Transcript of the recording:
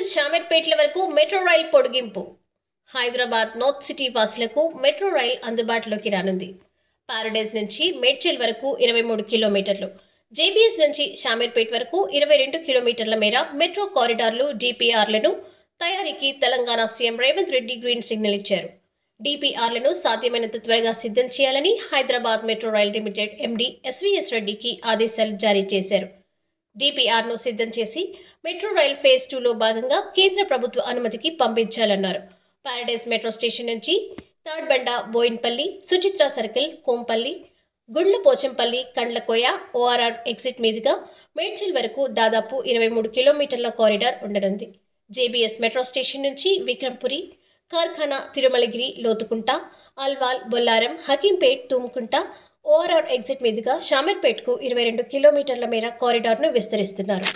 మేడ్చల్ షామీర్పేట్ల వరకు metro rail పొడిగింపు. Hyderabad north city వాసులకు మెట్రో రైల్ అందుబాటులోకి రానుంది. పారడైజ్ నుంచి మేడ్చల్ వరకు ఇరవై మూడు కిలోమీటర్లు. జేబీఎస్ నుంచి షామీర్పేట్ వరకు ఇరవై రెండు కిలోమీటర్ల మేర మెట్రో కారిడార్లు డిపిఆర్లను తయారీకి Telangana CM Revanth Reddy green signal ఇచ్చారు. డిపిఆర్లను సాధ్యమైనంత త్వరగా సిద్ధం చేయాలని Hyderabad metro rail limited MD SVS రెడ్డికి ఆదేశాలు జారీ చేశారు. డిపిఆర్ను సిద్ధం చేసి మెట్రో రైల్ ఫేజ్ టూలో భాగంగా కేంద్ర ప్రభుత్వ అనుమతికి పంపించాలన్నారు. పారడైజ్ మెట్రో స్టేషన్ నుంచి Tadbund Bowenpally Suchitra circle Kompally Gundlapochampally Kandlakoya ORR exit మీదుగా మేడ్చల్ వరకు దాదాపు ఇరవై మూడు కిలోమీటర్ల కారిడార్ ఉండనుంది. జేబీఎస్ మెట్రో స్టేషన్ నుంచి విక్రంపురి కార్ఖానా తిరుమలగిరి లోతుకుంట అల్వాల్ బొల్లారం హకీంపేట్ తుమ్కుంట ఓఆర్ఆర్ ఎగ్జిట్ మీదుగా షామీర్పేట్కు ఇరవై రెండు కిలోమీటర్ల మేర కారిడార్ను విస్తరిస్తున్నారు.